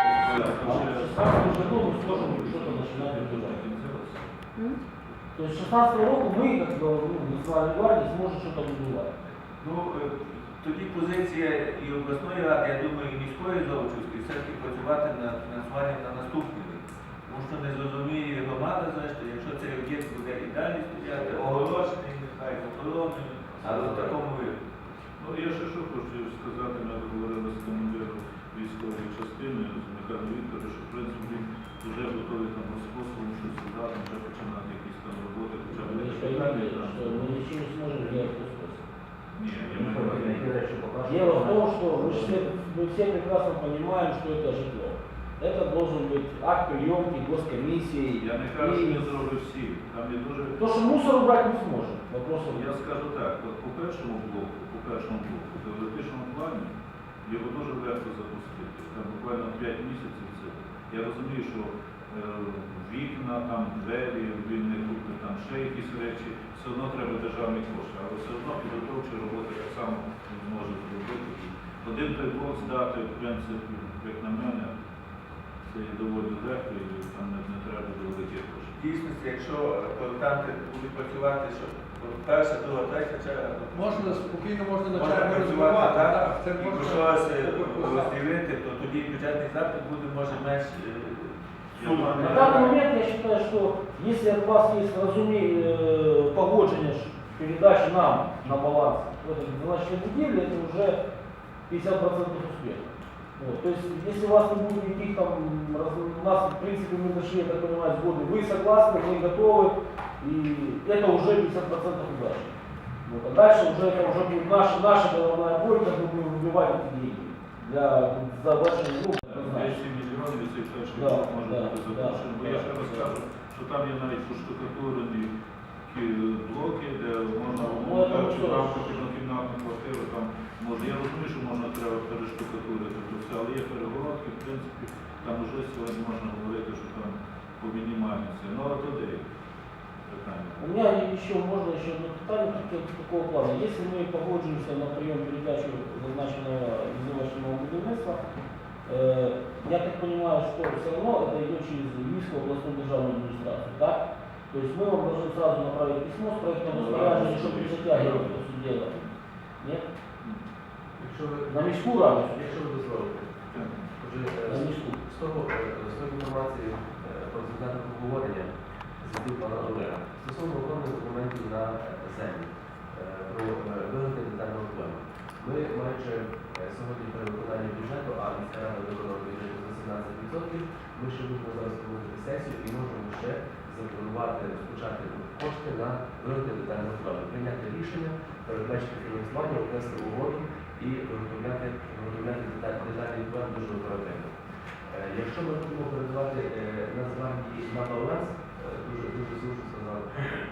В 16 году мы сможем что-то начинать выгружать. То есть с 16 року мы, как бы, ну, Национальная гвардия, сможет что-то выгружать. Ну, е, тоді позиція і обласної ради, я думаю, і міської Золочівської все-таки працювати над фінансуванням на наступний рік. Тому що не зрозуміє громада, зрештою, якщо цей об'єкт буде і далі стояти, огорожений, нехай охоронений, але в такому вигляді. Ну, я ще що хочу сказати, ми говорили з командиром Дело в том, что мы, же все, мы все прекрасно понимаем, что это житло. Это должен быть акт приемки госкомиссии. Я не кажу, що И я зроблю всі. Там є дуже То, что мусор убрать не сможем. Вопросов Я скажу так, от по першому блоку, по першому блоку, в теоретичному плані його дуже легко запустити. Там буквально 5 місяців це. Я розумію, що е, вікна, там двері, вільні кухні, там ще якісь речі, все одно треба державні кошти, але все одно підготовчі роботи так само може зробити. Один той блок здати, в принципі, як на мене, це є доволі легко і там не, не треба великих В коштів. дійсності, якщо е, проєктанти будуть працювати, що перша, друга, третя черга, Можна спокійно можна на можна чергу працювати, розвивати, так? так, це І можна щось е, розділити, то тоді бюджетний запит буде може менш е, На данный момент я считаю, что если от вас есть разумение, э, погоджение передачи нам на баланс в этой двенадцатой неделе, это уже 50% успеха. Вот. То есть, если у вас не будет никаких там, раз- у нас, в принципе, мы нашли, я так понимаю, сгоды, вы согласны, мы готовы, и это уже 50% удачи. Вот. А дальше уже это уже будет наша, наша головная боль, как мы будем выбивать эти деньги для завершения группы. 200 мільйонів цей перший Да, блок може да, бути да, запущений. Бо я ще да. раз кажу, що там є навіть поштукатурені такі блоки, де можна Ну, я думаю, кажучи, що- в рамках однокімнатної квартири, там може, я розумію, що можна треба перештукатурити це все, але є перегородки, в принципі, там вже сьогодні можна говорити, що там по мінімальності. Ну, а туди питання. У меня еще можно еще одно питание как- такого плана. Если мы погоджуемся на прием передачу зазначенного изнывочного будівництва, э, я так понимаю, что все равно это идет через Львивскую областную державную администрацию, так? То есть мы вам должны сразу направить письмо с проектом Ну, распоряжения, да, чтобы не конечно. затягивать это все дело. Нет? Якщо ви, На міську раду. якщо ви дозволите. Отже, е, На міську. з того, е, з тої інформації е, про результати обговорення звітів пана Олега стосовно охорони документів на е, землю, е, про е, виготовлення детального плану. Ми маючи е, сьогодні перевиконання бюджету, а міська рада виконала бюджет за 17%, ми ще будемо зараз проводити сесію і можемо ще запланувати розпочати кошти на виготовлення детального плану, прийняти рішення, передбачити фінансування, укласти угоду і виготовляти, детальний план дуже оперативно. Е, Якщо ми будемо передавати е, Нацгвардії на баланс, е, дуже дуже слушно сказав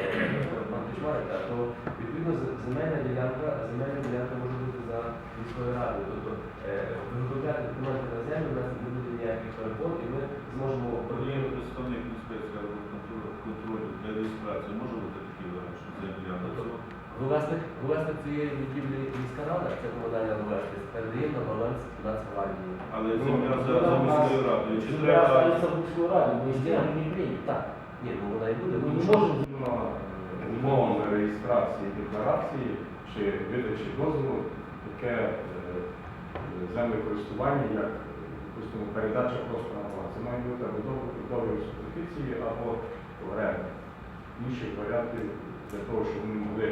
е, пан Кичмарик, то відповідно земельна ділянка, земельна ділянка може за міською радою. Тобто е, виготовляти документи на землю, у нас не буде ніяких перепон, і ми зможемо Є представник або контролю, для реєстрації. Може бути такі варіанти, що це для цього? Власник, власник цієї будівлі міська рада, це комунальна власність, передає на баланс Нацгвардії. Але Ну, земля за, за міською радою. Чи Земля треба останется в Львивской раде, мы сделаем не примем. Так, ні, ну вона і буде. Тому не що- можем Згідно е, умовами реєстрації декларації чи видачі дозволу, таке е, е, землекористування, як допустимо, передача просто на баланс. Це має бути або договір петиції, або оренда. Інших варіантів для того, щоб ми могли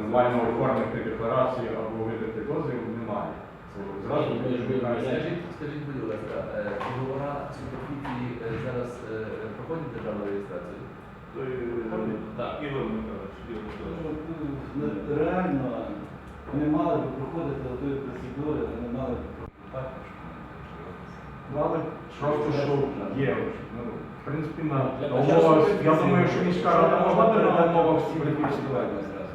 нормально оформити декларацію або видати дозвіл, немає. Зразу. Скажіть, скажіть, будь ласка, е, договора суперфіції зараз проходять державну реєстрацію? Так. Ігор Михайлович, Михайлович. Ну, Реально, вони мали би проходити тої процедури, вони мали би проходити. Просто що є. Ну, в принципі, на Для на початку умовах, я думаю, що міська рада можна передати на умовах всі користування зразу.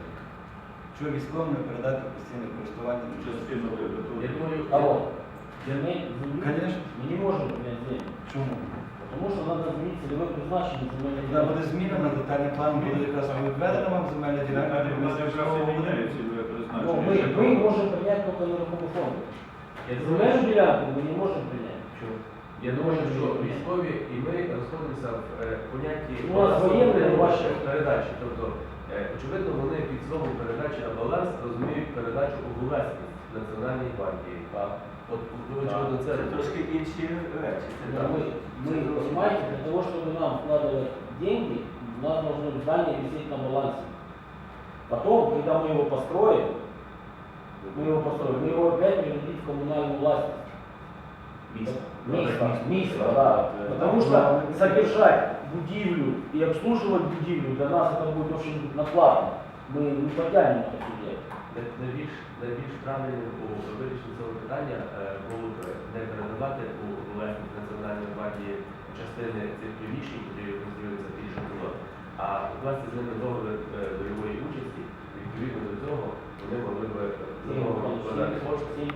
Що військовим не передати постійне користування? Частину вибрату. Я думаю? Земель, земли? Конечно. Мы не можем принять землю. Чому? Потому что надо изменить целевое призначение земельной Вона буде змінена, детальний план буде якраз відведена вам земельна ділянка, Вони де ви якраз і знову міняють цільове Но мы, призначення. мы можем принять только на рухомый фонд. Земельную делянку мы не можем принять. Чому? Я думаю, що військові і ми розходимося в е, понятті Ну, а воєнні ваші? передачі. Тобто, е, очевидно, вони під словом передачі на баланс розуміють передачу у власність Національній гвардії. А от ви очевидно це Це трошки інші речі. Це Да, там- мы, мы, понимаете, для того, чтобы нам вкладывать деньги, у нас должно здание висеть на балансе. Потом, когда мы его построим, мы его построим, мы его опять передадим в коммунальную власть. Мисто, мисто, да. Потому что содержать будивлю и обслуживать будивлю для нас это будет очень накладно. Мы не потянем это все делать. Най- Найбільш, найбільш правильним у вирішенні цього питання е, було б не передавати у власність Національної гвардії частини цих приміщень, які розділяються під житло, а власне з ними договір е, бойової участі, відповідно до цього вони могли б за. 70%.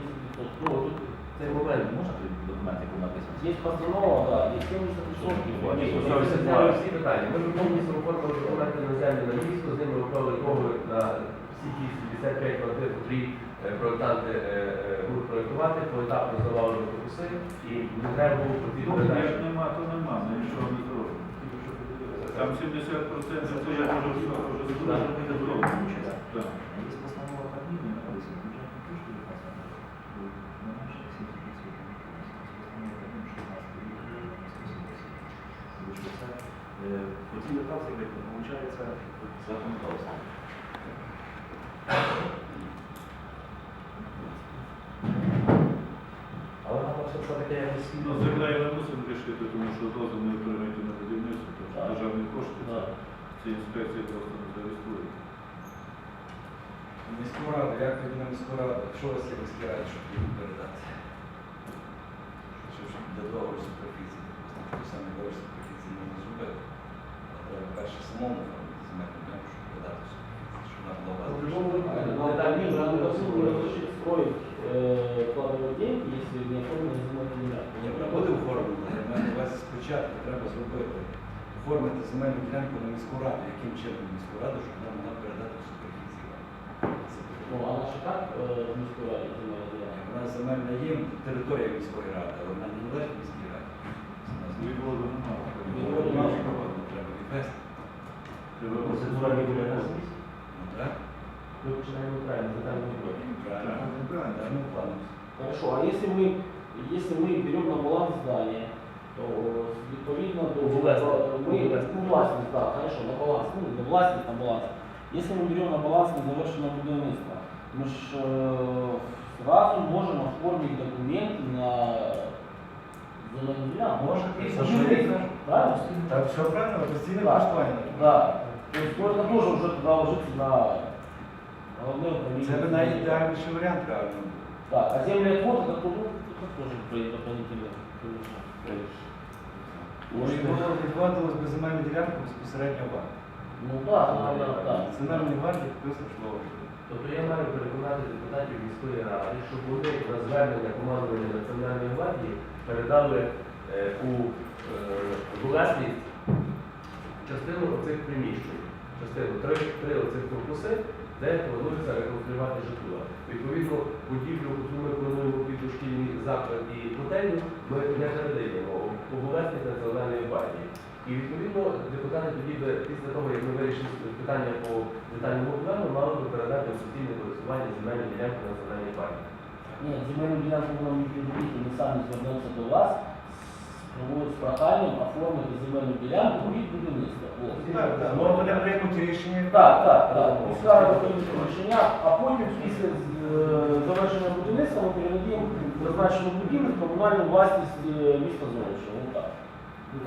Ну, тут цей момент Можна тут документ, яку написано? Есть постанова, да, есть 70%. Ми зняли всі питання. Ми повністю оформили документи на землю на місто, з ними уклали договір на всі ті 75 квартир, котрі е, проєктанти е, е, будуть проєктувати, поетапно здавали до корпуси, і не треба було по цій Ну, нема, то нема, зробимо. Там 70% то я можу все вже зробити. Так. Есть постанова Кабмина, написано, бюджетные кошты указаны. На наши все эти процедуры. Постанова Кабмина 16 лет, По цій локації, як виходить, законодавство. Але нам все-таки якось Ну, земля і ми мусимо рішити, тому що дозвіл не кошти, Да. ці інспекції просто не зареєструють. Міську раду, як тоді на міську раду, що у вас є в міській раді, щоб їм передати? Щоб, щоб для договору суперфіції, допустимо, що саме договор суперфіції можна зробити. А треба перше самому оформити земельну ділянку, щоб передати суперфіцію, щоб вона була В власна. любом выпадке, Ну, нам это так не не надо должны разрешить строить, э, вкладывать деньги, если не оформлена земельная земля. Ні, вона буде оформлена, я маю на увазі спочатку треба зробити, оформити земельну ділянку на міську раду, яким чином на міську раду, щоб вона могла передати суперфіцію. Це Ну, питання. а наша как э, в Минской раде земельная земля? Вона земельна є територія міської ради, але вона не належить міській раді. Відводу немає. Відводу Вона немає. проводити треба відвести. Треба процедура не буде на Ну так? Ми починаємо правильно, задання не Правильно. Правильно. Да, ну, планом. Хорошо, а если мы, если мы берем на баланс здание, то відповідно до У власність. мы, У власність. ну, властность, да, хорошо, на баланс, ну, не властность, на баланс. Если мы берем на баланс незавершенное будівництво, мы ж э, сразу можем оформить документ на земельну ділянку. Може, Ну, це ж Правильно? Так, все правильно, постійне Да. коштування. Да. То есть можно тоже уже туда ложиться на головне управління. Це би найідеальніший варіант, правильно. Так, а земли отвод это, то, ну, это тоже при- дополнительно, конечно. Може, було відводилось би земельну ділянку безпосередньо вам. Ну да, да, да, да. Національній гвардії підписано слово. Тобто я маю переконати депутатів міської ради, щоб вони на звернення командування Національної гвардії передали е, у е, власність частину оцих приміщень, частину три, три оцих корпуси, де планується реконструювати житло. Відповідно, будівлю, яку ми плануємо під дошкільний заклад і готелю, ми не передаємо у власність Національної гвардії. І відповідно депутати тоді би після того, як ми вирішили питання по детальному плану, мали би передати у суспільне користування земельну ділянку Національної гвардії. Нет, земельную ділянку ми самі звернемося до вас з з проханням оформити земельну ділянку під будівництво. От. Так, так. Ну, вони приймуть рішення. Так, так, так. Пускай виконують рішення, а потім після е, завершення будівництва ми передадимо зазначену будівлю в комунальну власність е, міста Золочева. Вот так.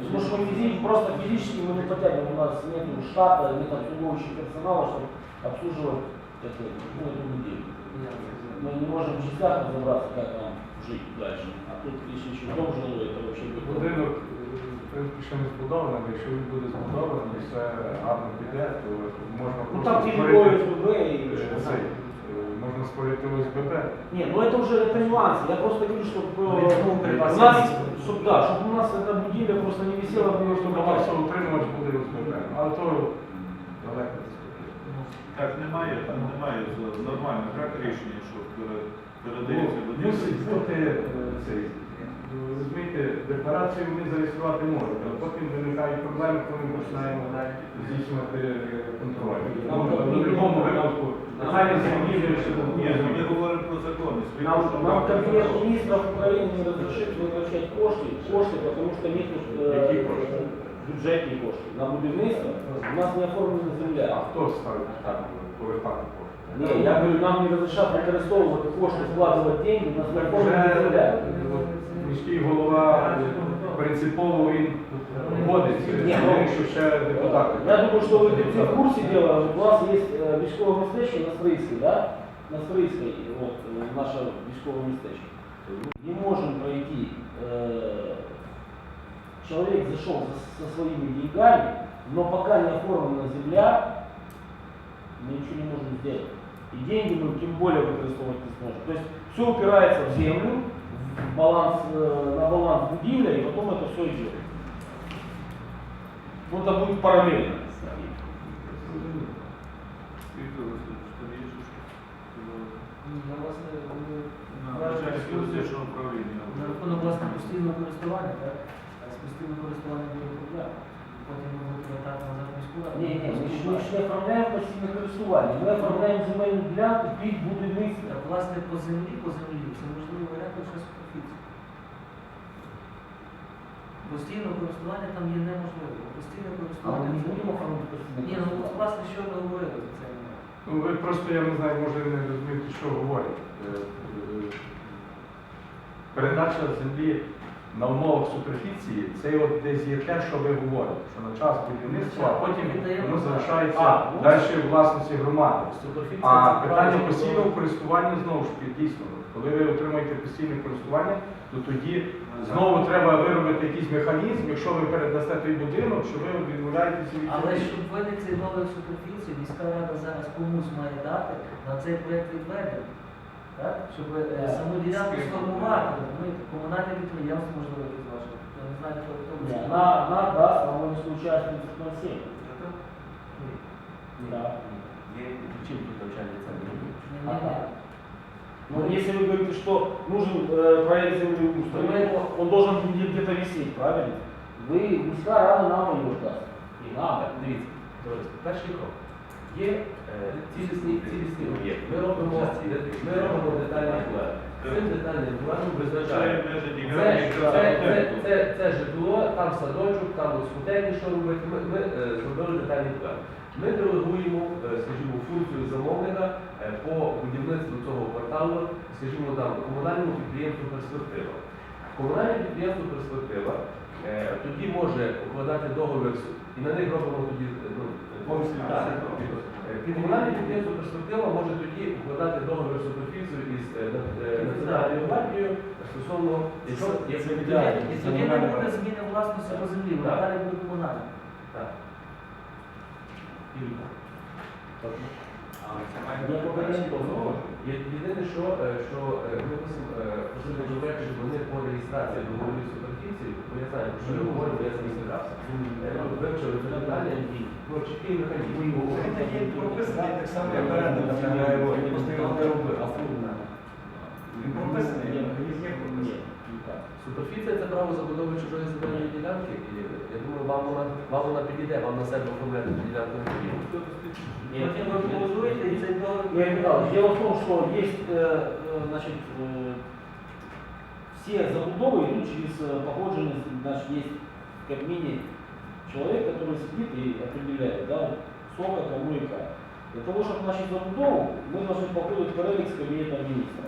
Потому что мы физи- просто физически мы не потянем, у нас нет штата, нет обслуживающего персонала, чтобы обслуживать это, ну, эту неделю. Мы не можем в частях разобраться, как нам жить дальше. А тут, если еще дом жилой, это вообще будет Будинок, е, в принципі, ще не збудований, якщо він буде збудований, все гарно піде, то можна Ну просто там створити, перебои СББ и... е, цей, е, можна створити ОСББ. Не, ну это уже это нюансы. Я просто говорю, чтобы Ну, у нас, чтоб, да, чтобы у нас эта будильня просто не висела, потому что Просто давай багато утримувач буде ОСББ. Але то далеко не Так немає, там немає з- нормально, так рішення, що пере- передається Ну, будівлю. Мусить бути е, цей Ну, Розумієте, декларацію вони зареєструвати можуть, а потім виникають проблеми, коли ми починаємо здійснювати е, контроль. Ну, В будь-якому випадку, питання землі Ні, ми говоримо про законність. Нам, Кабинет министров Украины не разрешит возвращать кошти, кошти, потому что нет Які кошти? бюджетні кошти. На будівництво у нас не оформлена земля. А хто ставить так повертати кошти? Ні, я говорю, нам не разрешат використовувати кошти, вкладувати деньги, у нас не оформлена Вже земля. от, міський голова е, принципово він вводиться, Ні, ну, що ще депутати. Я думаю, что вы все в курсе дела, у нас есть э, військове містечко на Стрийській, да? На Стрийській, вот, э, наше військове містечко. Не можем пройти, э, человек зашел со, со своими деньгами, но пока не оформлена земля, мы ничего не можем сделать. И деньги мы тем более використовувати не сможем. То есть все упирается в землю, в баланс, э, на баланс будильня, и потом это все идет. Ну, это будет параллельно. Віктор Васильович, там є ще щось? На власне, ми- На начальник юридичного управління. На рахунок власне постійного користування, так? А з постійного користування буде проблема. Потім ми будемо повертати назад в міську раду. Ні, ні, ми ж, ми ж не оформляємо постійне користування. Ми оформляємо земельну ділянку під будівництво. Так, власне, по землі, по землі, це можливо варіант лише суперфіції. Постійне користування там є неможливо. Постійне А ми користування. не це- будемо оформляти постійне Ні, ну от, користування. власне, що ми говорили за це. Ну, ви просто, я не знаю, може не розумієте, що говорять. Е, е, Передача землі на умовах суперфіції, це от десь є те, що ви говорите, що на час будівництва, а потім воно залишається далі в власності громади. А питання постійного користування знову ж таки дійсно. Коли ви отримаєте постійне користування, то тоді знову треба виробити якийсь механізм, якщо ви передасте той будинок, що ви відмовляєтеся від Але Тобто щоб виник цей новий суперфіцій, міська рада зараз комусь має дати на цей проєкт відведення. Так? Щоб е, Так. саму ділянку сформувати, розумієте, комунальне підприємство, можливо, якесь ваше. Я не знаю, хто хто Ні, буде. Она, она даст, по-моему, случай 3007. Да. Чим тут навчальний центр? Ні, ні, Ага. ні. Но если вы говорите, что нужен э, проект землеустройства, он должен где- где-то висеть, правильно? Вы, міська рада нам ее даст. И нам. Дивіться, товариство, перший крок. Є е, цілісний, цілісний об'єкт. Ми робимо, ми робимо детальний план. Цим детальним планом визначаємо. Визначає Це, це, це, це, житло, там садочок, там скутельні, що робити. Ми, ми е, зробили детальний план. Ми делегуємо, е, скажімо, функцію замовника е, по будівництву цього кварталу, скажімо, там, комунальному підприємству перспектива. Комунальне підприємство перспектива е, тоді може укладати договір і на них робимо тоді ну, Повністю Е, підприємство перспектива може тоді укладати договір суперфіцію із е, е, Національною гвардією стосовно, якщо як І тоді- І тоді не буде зміни власності по землі, вона далі буде комунальна. Так. Юрій. Не це має є- Єдине, що, е, що е, ми просимо е, просити вони по реєстрації договорів суперфіції, бо я знаю, що я говорю, бо я з ним стикався. Е, Вивчили це питання, ну, чіткий механізм. Він тоді прописаний так само, як оренда просто його не робив. Він прописаний, Ні, механізм є ні, прописаний. Суперфіція це право забудови чужої земельної ділянки, і я думаю, вам вона, вам вона підійде, вам на себе оформляти цю ділянку не потрібно. Потім ви голосуєте і цей договір. Игорь Михайлович, дело в том, что есть, э, э, значит, э, все забудовы идут через э, погодженность, значит, есть в Кабмине человек, который сидит и определяет, да, вот сколько, кому и как. Для того, чтобы начать забудову, мы должны погодить перелік с кабинетом министра.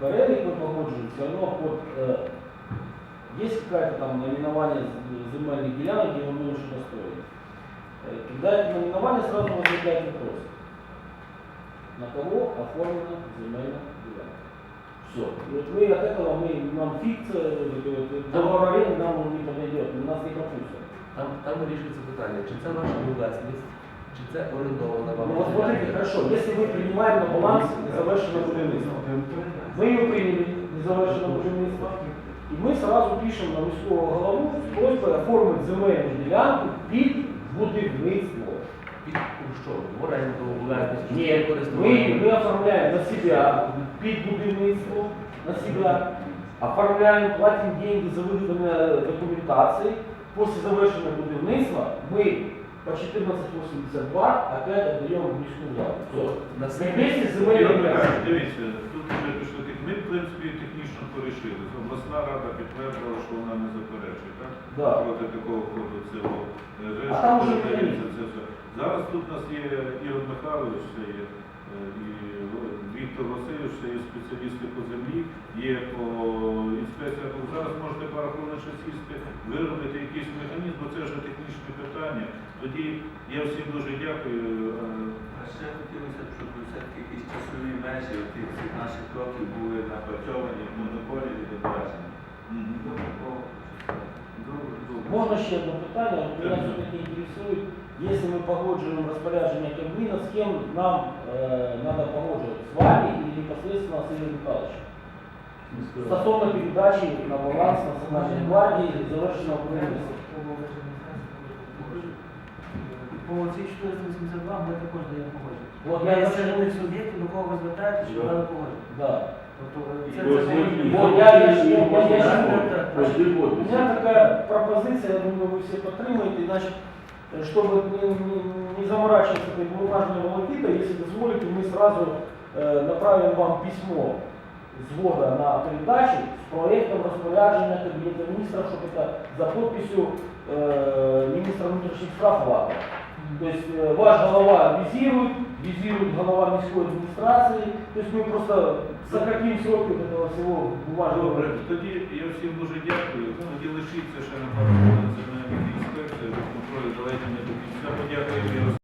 Перелік мы погоджуем все равно под, э, есть какая-то там наименование з- земельных делянок, где мы можем что-то строить. Э, Когда это наименование, сразу возникает вопрос. На кого оформлена земельная делянка? Все. И вот мы от этого, мы, нам фикция, вот это вот, договорение нам уже не подойдет, у нас не пропустят. Там, там вирішується питання, чи це ваша власність, чи це орендована вам. Ну вот смотрите, хорошо, если мы принимаем на баланс незавершенное будівництво, мы ее приняли, незавершенное будівництво, и мы сразу пишем на міського голову з просьбою оформити земельну ділянку під будівництво. Під що? В оренду, власність, чи Нет, користування? мы, мы оформляем на себя, під будівництво, на себя, оформляем, платим деньги за выданные документации. После завершения будівництва мы по 1482 опять отдаем в міську владу. Все. На Вместе с Ігор земельным Михайлович, Дивіться, тут вже пішли тих. Ми, в принципі, технічно порішили. Обласна рада підтвердила, що вона не заперечує, так? Да. Проти такого ходу цього. Е, решта передається це все. Зараз тут у нас є Ігор Михайлович, це є е, і Віктор Васильович, це є спеціалісти по землі, є по інспекціях. Зараз можете пару сісти, виробити якийсь механізм, бо це вже технічне питання. Тоді я всім дуже дякую. Е, ще хотілося б, щоб все-таки якісь часові межі тих всіх наших кроків були напрацьовані в монополі відображені. Можно еще одно питание? Меня все-таки интересует, если мы погоджуем распоряджение Кабмина, с кем нам э, надо погодживать? С вами или непосредственно с Игорем Михайловичем? Стосовно передачи на баланс Национальной гвардии завершенного будівництва. По цій 482 ми також даємо погодження. От Я я є бачу- серед суб'єктів, до кого ви звертаєтеся, що Да. дали погодження. Да. Тобто І це, ось це є- погодження. Вот я, я, я, я, я, Так, я, так, так. У меня такая пропозиция, я думаю, вы все подтримаете, значит, э, чтобы не, не, не заморачиваться этой бумажной волокитой, если дозволите, мы сразу э, направим вам письмо взвода на передачу с проектом распоряжения Кабинета министров, чтобы это за подписью э, министра внутренних справ ВАКа. То есть э, ваш голова визирует, визирует голова міської адміністрації, то есть мы просто сократим сроки вот этого всего бумажного Добре, волокита. тоді я всім дуже дякую. Тоді лишіться ще на пару хвилин земельних інспекцій, контролю давайте не до кінця. Подякуємо Ярославу.